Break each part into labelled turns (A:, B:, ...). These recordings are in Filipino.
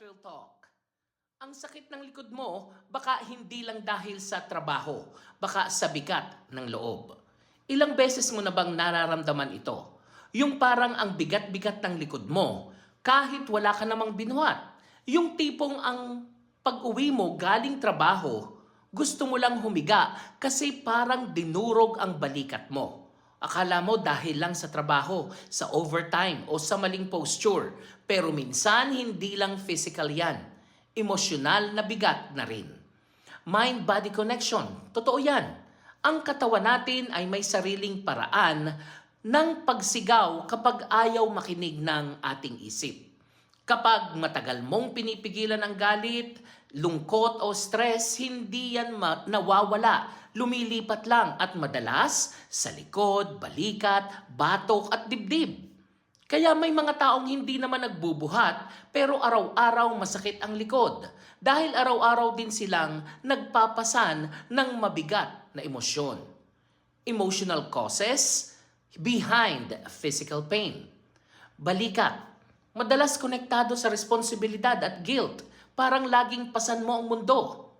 A: Real Talk. Ang sakit ng likod mo, baka hindi lang dahil sa trabaho, baka sa bigat ng loob. Ilang beses mo na bang nararamdaman ito? Yung parang ang bigat-bigat ng likod mo, kahit wala ka namang binuhat. Yung tipong ang pag-uwi mo galing trabaho, gusto mo lang humiga kasi parang dinurog ang balikat mo. Akala mo dahil lang sa trabaho, sa overtime o sa maling posture. Pero minsan hindi lang physical yan. Emosyonal na bigat na rin. Mind-body connection. Totoo yan. Ang katawan natin ay may sariling paraan ng pagsigaw kapag ayaw makinig ng ating isip. Kapag matagal mong pinipigilan ang galit, lungkot o stress, hindi yan nawawala. Lumilipat lang at madalas sa likod, balikat, batok at dibdib. Kaya may mga taong hindi naman nagbubuhat pero araw-araw masakit ang likod dahil araw-araw din silang nagpapasan ng mabigat na emosyon. Emotional causes behind physical pain. Balikat. Madalas konektado sa responsibilidad at guilt. Parang laging pasan mo ang mundo.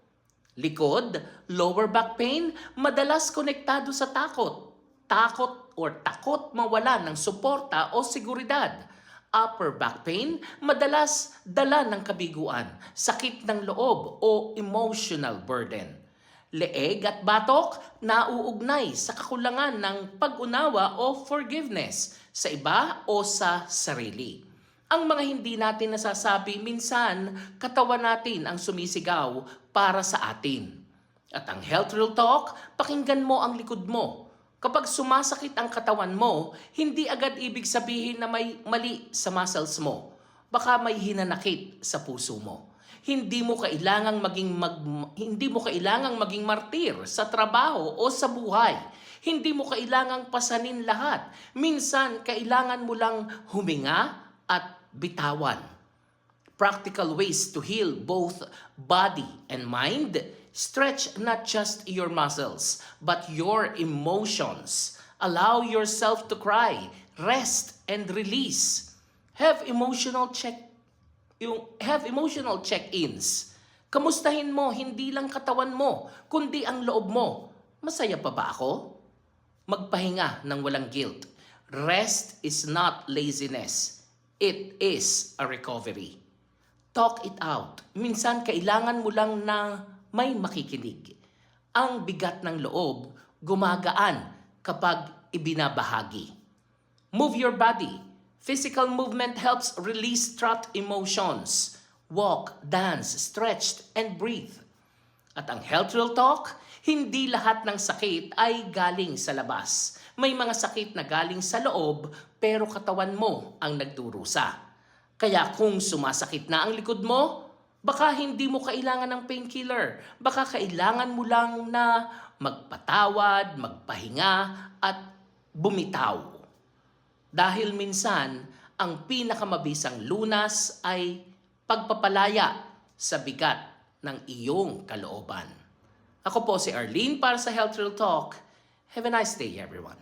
A: Likod, lower back pain, madalas konektado sa takot. Takot or takot mawala ng suporta o seguridad. Upper back pain, madalas dala ng kabiguan, sakit ng loob o emotional burden. Leeg at batok, nauugnay sa kakulangan ng pag-unawa o forgiveness sa iba o sa sarili. Ang mga hindi natin nasasabi, minsan katawan natin ang sumisigaw para sa atin. At ang Health Real Talk, pakinggan mo ang likod mo. Kapag sumasakit ang katawan mo, hindi agad ibig sabihin na may mali sa muscles mo. Baka may hinanakit sa puso mo. Hindi mo kailangang maging mag, hindi mo kailangang maging martir sa trabaho o sa buhay. Hindi mo kailangang pasanin lahat. Minsan kailangan mo lang huminga at bitawan. Practical ways to heal both body and mind. Stretch not just your muscles, but your emotions. Allow yourself to cry, rest, and release. Have emotional check yung have emotional check-ins. Kamustahin mo hindi lang katawan mo, kundi ang loob mo. Masaya pa ba ako? Magpahinga ng walang guilt. Rest is not laziness. It is a recovery. Talk it out. Minsan kailangan mo lang na may makikinig. Ang bigat ng loob gumagaan kapag ibinabahagi. Move your body. Physical movement helps release trapped emotions. Walk, dance, stretch, and breathe. At ang Health Real Talk, hindi lahat ng sakit ay galing sa labas. May mga sakit na galing sa loob pero katawan mo ang nagdurusa. Kaya kung sumasakit na ang likod mo, baka hindi mo kailangan ng painkiller. Baka kailangan mo lang na magpatawad, magpahinga at bumitaw. Dahil minsan, ang pinakamabisang lunas ay pagpapalaya sa bigat ng iyong kalooban. Ako po si Arlene para sa Health Real Talk. Have a nice day everyone.